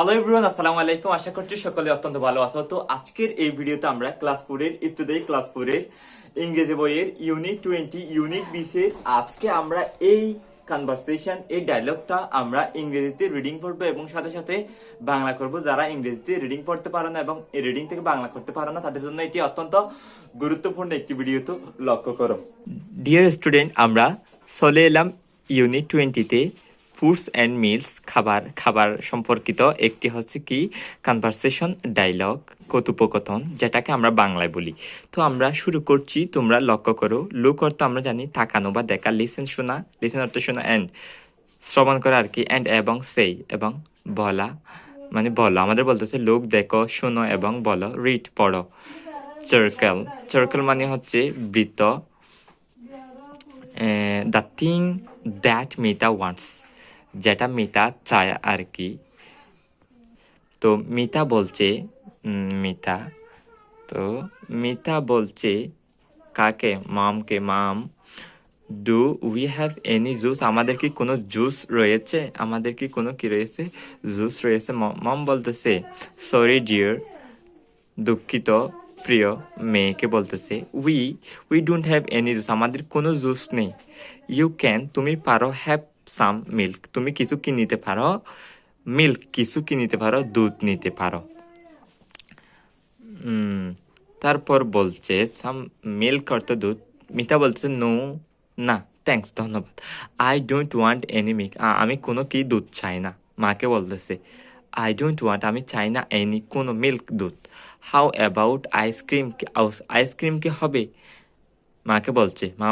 Hello everyone আসসালামু আলাইকুম আশা করছি সকলে অত্যন্ত ভালো আছো। তো আজকের এই ভিডিওতে আমরা ক্লাস ফোরের, ইবতদায়ী ক্লাস ফোরের ইংরেজি বইয়ের ইউনিট টোয়েন্টি ইউনিট বিসে আজকে আমরা এই কনভারসেশন এই ডায়লগটা আমরা ইংরেজিতে রিডিং পড়ব এবং সাথে সাথে বাংলা করব। যারা ইংরেজিতে রিডিং পড়তে পারো না এবং এই রিডিং থেকে বাংলা করতে পারো না, তাদের জন্য এটি অত্যন্ত গুরুত্বপূর্ণ একটি ভিডিও তো লক্ষ্য করো। ডিয়ার স্টুডেন্ট আমরা চলে এলাম ইউনিট টোয়েন্টিতে ফুডস অ্যান্ড মিলস খাবার খাবার সম্পর্কিত একটি হচ্ছে কি কনভারসেশন ডায়লগ কথোপকথন, যেটাকে আমরা বাংলায় বলি। তো আমরা শুরু করছি, তোমরা লক্ষ্য করো লুক অর্থ আমরা জানি তাকানো বা দেখা লিসেন শোনা লিসেন অর্থ শোনা অ্যান্ড শ্রবণ করা আর কি অ্যান্ড এবং সেই এবং বলা মানে বলো। আমাদের বলতেছে লোক দেখো, শোনো এবং বলো রিড পড়ো। চার্কেল চার্কেল মানে হচ্ছে বৃত্ত the thing that Mita wants যেটা মিতা চায় আর কি। তো মিতা বলছে মিতা, তো মিতা বলছে, কাকে? মামকে, mom do we have any juice আমাদের কি কোনো জুস রয়েছে? আমাদের কি কোনো কি রয়েছে? জুস রয়েছে? মম বলতেছে সরি ডিয়ার দুঃখিত, প্রিয় মেয়েকে বলতেছে we we don't have any juice আমাদের কোনো জুস নেই। ইউ ক্যান তুমি পারো হ্যাভ সাম, মিল্ক। তুমি কিছু কি নিতে পারো, মিল্ক কিছু কি নিতে পারো, দুধ নিতে পারো। তারপর বলছে, সাম, মিল্ক অর্থ দুধ। মিতা বলছে, নো, না থ্যাংকস ধন্যবাদ। I don't want any milk আমি কোনো কি দুধ চাই না। মাকে বলতেছে আই ডোন্ট ওয়ান্ট আমি চাই না এনি কোনো মিল্ক দুধ। হাউ অ্যাবাউট আইসক্রিম আইসক্রিম কি হবে? মাকে বলছে, মা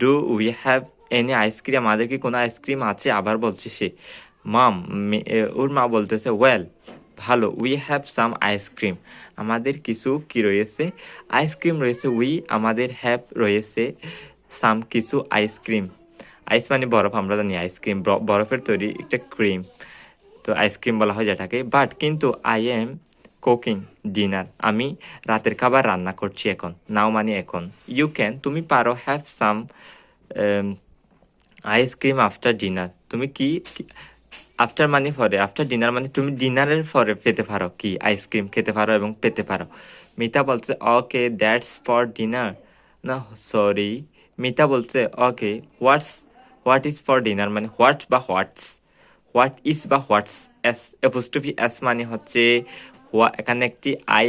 do we have any ice cream আমাদের কি কোনো আইসক্রিম আছে? আবার বলছে সে, মাম ওর মা বলতেছে ওয়েল ভালো উই হ্যাভ সাম আইসক্রিম আমাদের কিছু কি রয়েছে? আইসক্রিম রয়েছে উই আমাদের হ্যাভ রয়েছে সাম কিছু আইসক্রিম আইস মানে বরফ, আমরা জানি আইসক্রিম বরফের তৈরি একটা ক্রিম তো আইসক্রিম বলা হয় যেটাকে। বাট কিন্তু আই এম কুকিং ডিনার আমি রাতের খাবার রান্না করছি এখন, নাও মানে এখন। ইউ ক্যান তুমি পারো have some ice cream after dinner তুমি কি আফটার মানে পরে আফটার ডিনার মানে তুমি ডিনারের পরে পেতে পারো কি? আইসক্রিম খেতে পারো এবং পেতে পারো। মিতা বলছে ওকে দ্যাটস ফর ডিনার না সরি মিতা বলছে okay what's what is for dinner মানে হোয়াট বা হোয়াটস হোয়াট ইজ বা হোয়াটস এস এপোস্টফি এস মানে হচ্ছে হোয়া এখানে একটি আই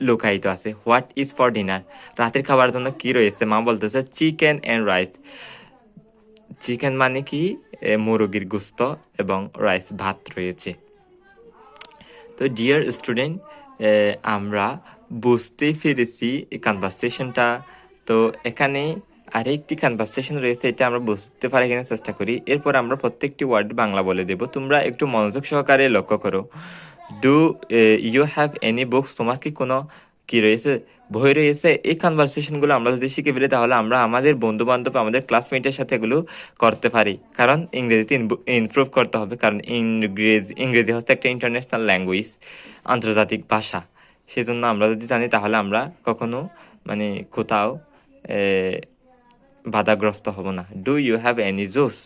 লুকায়িত আছে। হোয়াট ইজ ফর ডিনার রাতের খাবারের জন্য কী রয়েছে? মা বলতেছে চিকেন অ্যান্ড রাইস চিকেন মানে কি? মুরগির গুস্ত এবং রাইস ভাত রয়েছে। তো ডিয়ার স্টুডেন্ট আমরা বুঝতেই পেরেছি এই কনভারসেশনটা তো, এখানে আরেকটি কনভারসেশন রয়েছে, এটা আমরা বুঝতে পারি কিনা চেষ্টা করি। এরপর আমরা প্রত্যেকটি ওয়ার্ড বাংলা বলে দেব। তোমরা একটু মনোযোগ সহকারে লক্ষ্য করো। Do you have any books তোমার কি কোনো কি রয়েছে? বই রয়েছে। এই কনভারসেশনগুলো আমরা যদি শিখে ফেলি, তাহলে আমরা আমাদের বন্ধু বান্ধব আমাদের ক্লাসমেটের সাথে এগুলো করতে পারি। কারণ ইংরেজিতে ইমপ্রুভ করতে হবে। কারণ ইংরেজি ইংরেজি হচ্ছে একটা ইন্টারন্যাশনাল ল্যাঙ্গুয়েজ আন্তর্জাতিক ভাষা। সেই জন্য আমরা যদি জানি, তাহলে আমরা কখনো মানে কোথাও বাধাগ্রস্ত হব না। Do you have any juice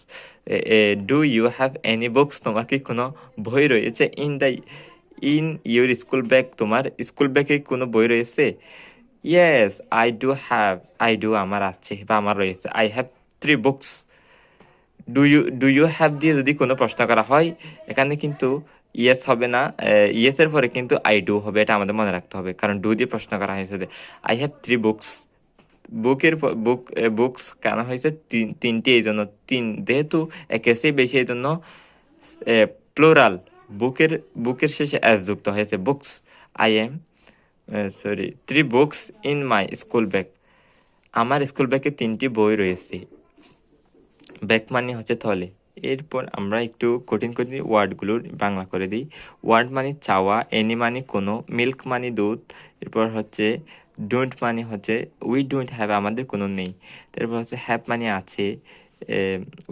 do you have any books তোমার কি কোনো বই রয়েছে? In the in your school bag তোমার স্কুল ব্যাগে কোনো বই রয়েছে? Yes I do have I do আমার আছে বা আমার রয়েছে। I have three books do you do you have দিয়ে যদি কোনো প্রশ্ন করা হয়, এখানে কিন্তু ইয়েস হবে না ইয়েসের পরে কিন্তু আই ডু হবে, এটা আমাদের মনে রাখতে হবে। কারণ ডু দিয়ে প্রশ্ন করা হয়েছে আই হ্যাভ থ্রি বুকস বুকের বুক বুকস কেন হয়েছে তিন, তিনটি, এই জন্য তিন, যেহেতু চেয়ে বেশি, এই জন্য প্লোরাল বুকের বুকের শেষে অ্যাস যুক্ত হয়েছে। Books I am sorry three books in my school bag আমার স্কুল ব্যাগে তিনটি বই রয়েছে। ব্যাক মানে হচ্ছে থলে। এরপর আমরা একটু কঠিন কঠিন ওয়ার্ডগুলোর বাংলা করে দিই। ওয়ার্ড মানে চাওয়া এনি মানে কোনো মিল্ক মানে দুধ। এরপর হচ্ছে ডোন্ট মানে হচ্ছে উই ডোন্ট হ্যাভ আমাদের কোনো নেই। তারপর হচ্ছে হ্যাভ মানে আছে।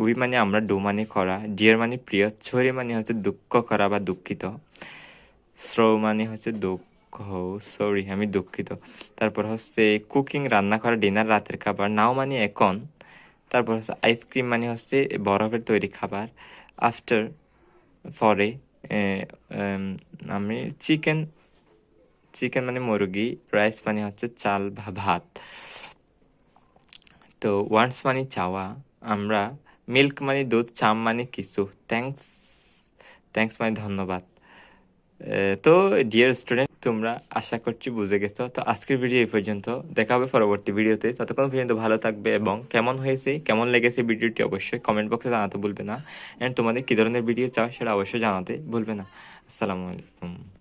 উই মানে আমরা ডু মানে করা ডিয়ার মানে প্রিয় ছড়ি মানে হচ্ছে দুঃখ করা বা দুঃখিত, শ্রো মানে হচ্ছে দুঃখ, সরি, আমি দুঃখিত। তারপর হচ্ছে কুকিং, রান্না করা, ডিনার, রাতের খাবার, নাও মানে এখন। তারপর হচ্ছে আইসক্রিম মানে হচ্ছে বরফের তৈরি খাবার। আফটার, পরে আমি চিকেন চিকেন মানে মুরগি, রাইস মানে হচ্ছে চাল বা ভাত। তো ওয়ান্টস মানে চাওয়া। আমরা মিল্ক মানে দুধ, চাম মানে কিছু থ্যাঙ্কস থ্যাঙ্কস মানে ধন্যবাদ। তো ডিয়ার স্টুডেন্ট তোমরা আশা করছি বুঝে গেছো। তো আজকের ভিডিও এই পর্যন্ত। দেখা হবে পরবর্তী ভিডিওতে ততক্ষণ পর্যন্ত ভালো থাকবে এবং কেমন হয়েছে, কেমন লেগেছে ভিডিওটি অবশ্যই কমেন্ট বক্সে জানাতে ভুলবে না। অ্যান্ড তোমাদের কী ধরনের ভিডিও চাও সেটা অবশ্যই জানাতে ভুলবে না। আসসালামু আলাইকুম।